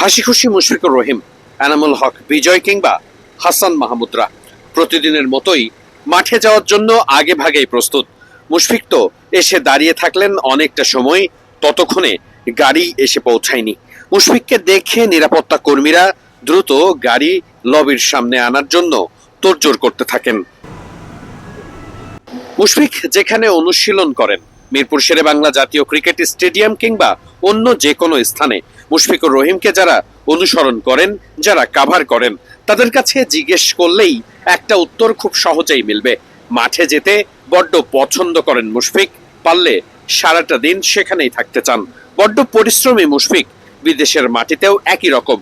হাসি খুশি মুশফিকুর রহিম, এনামুল হক, বিজয় কিংবা হাসান মাহমুদরা। প্রতিদিনের মতোই মাঠে যাওয়ার জন্য আগে ভাগেই প্রস্তুত। মুশফিক তো এসে দাঁড়িয়ে থাকলেন অনেকটা সময়, ততক্ষণে গাড়ি এসে পৌঁছায়নি। মুশফিককে দেখে নিরাপত্তা কর্মীরা দ্রুত গাড়ি লবির সামনে আনার জন্য তোড়জোড় করতে থাকেন। মুশফিক যেখানে অনুশীলন করেন, মিরপুর শেরে বাংলা জাতীয় ক্রিকেট স্টেডিয়াম কিংবা অন্য যে কোনো স্থানে মুশফিকুর রহিমকে যারা অনুসরণ করেন, যারা কাভার করেন, তাদের কাছে জিজ্ঞেস করলেই একটা উত্তর খুব সহজেই মিলবে। মাঠে যেতে বড্ড পছন্দ করেন মুশফিক, পারলে সারাটা দিন সেখানেই থাকতে চান। বড্ড পরিশ্রমী মুশফিক বিদেশের মাটিতেও একই রকম।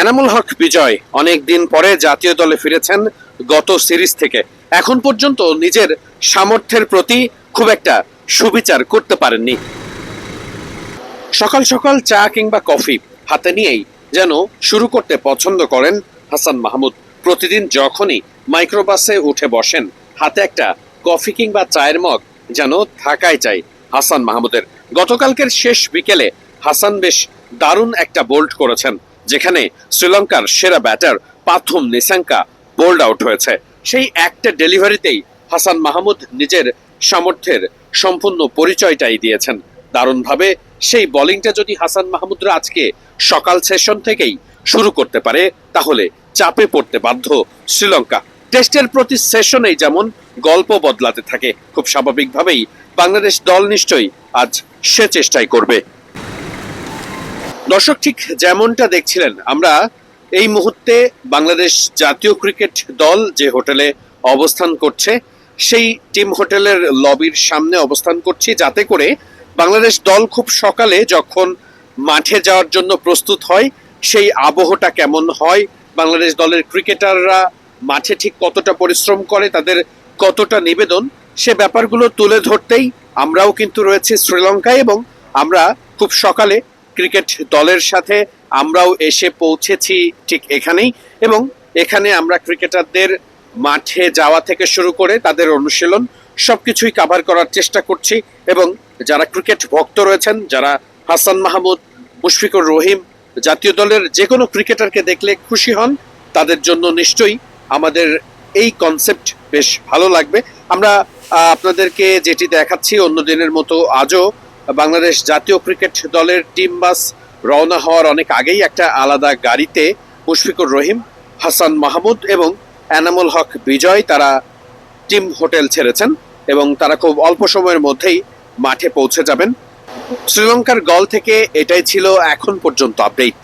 এনামুল হক বিজয় অনেক দিন পরে জাতীয় দলে ফিরেছেন গত সিরিজ থেকে। এখন পর্যন্ত নিজের সামর্থ্যের প্রতি খুব একটা সুবিচার করতে পারেননি। সকাল সকাল চা কিংবা কফি হাতে নিয়েই যেন শুরু করতে পছন্দ করেন হাসান মাহমুদ। প্রতিদিন যখনই মাইক্রোবাসে উঠে বসেন, হাতে একটা কফি কিংবা চায়ের মগ যেন থাকাই চাই হাসান মাহমুদের। গতকালকের শেষ বিকেলে হাসান বেশ দারুণ একটা বোল্ড করেছেন, যেখানে শ্রীলঙ্কার সেরা batter Pathum Nissanka bowled out হয়েছে। সেই একটা ডেলিভারিতেই হাসান মাহমুদ নিজের সামর্থ্যের সম্পূর্ণ পরিচয়টাই দিয়েছেন। দারুণভাবে সেই বোলিংটা যদি হাসান মাহমুদরা আজকে সকাল সেশন থেকেই শুরু করতে পারে, তাহলে চাপে পড়তে বাধ্য শ্রীলঙ্কা। টেস্টের প্রতি সেশনেই যেমন গল্প বদলাতে থাকে, খুব স্বাভাবিকভাবেই বাংলাদেশ দল নিশ্চয়ই আজ সে চেষ্টাই করবে। দর্শক, ঠিক যেমনটা দেখছিলেন, আমরা এই মুহূর্তে বাংলাদেশ জাতীয় ক্রিকেট দল যে হোটেলে অবস্থান করছে, সেই টিম হোটেলের লবির সামনে অবস্থান করছি, যাতে করে বাংলাদেশ দল খুব সকালে যখন মাঠে যাওয়ার জন্য প্রস্তুত হয়, সেই আবহটা কেমন হয়, বাংলাদেশ দলের ক্রিকেটাররা মাঠে ঠিক কতটা পরিশ্রম করে, তাদের কতটা নিবেদন, সে ব্যাপারগুলো তুলে ধরতেই আমরাও কিন্তু রয়েছে শ্রীলঙ্কায় এবং আমরা খুব সকালে ক্রিকেট দলের সাথে আমরাও এসে পৌঁছেছি ঠিক এখানেই এবং এখানে আমরা ক্রিকেটারদের মাঠে যাওয়া থেকে শুরু করে তাদের অনুশীলন সবকিছুই কাভার করার চেষ্টা করছি এবং যারা ক্রিকেট ভক্ত রয়েছেন, যারা হাসান মাহমুদ, মুশফিকুর রহিম জাতীয় দলের যে কোনো ক্রিকেটারকে দেখলে খুশি হন, তাদের জন্য নিশ্চয়ই আমাদের এই কনসেপ্ট বেশ ভালো লাগবে। আমরা আপনাদেরকে যেটি দেখাচ্ছি অন্য দিনের মতো আজও বাংলাদেশ জাতীয় ক্রিকেট দলের টিম বাস রওনা হওয়ার অনেক আগেই একটা আলাদা গাড়িতে মুশফিকুর রহিম, হাসান মাহমুদ এবং এনামুল হক বিজয় তারা টিম হোটেল ছেড়েছেন এবং তারা খুব অল্প সময়ের মধ্যেই মাঠে পৌঁছে যাবেন। শ্রীলঙ্কার গল থেকে এটাই ছিল এখন পর্যন্ত আপডেট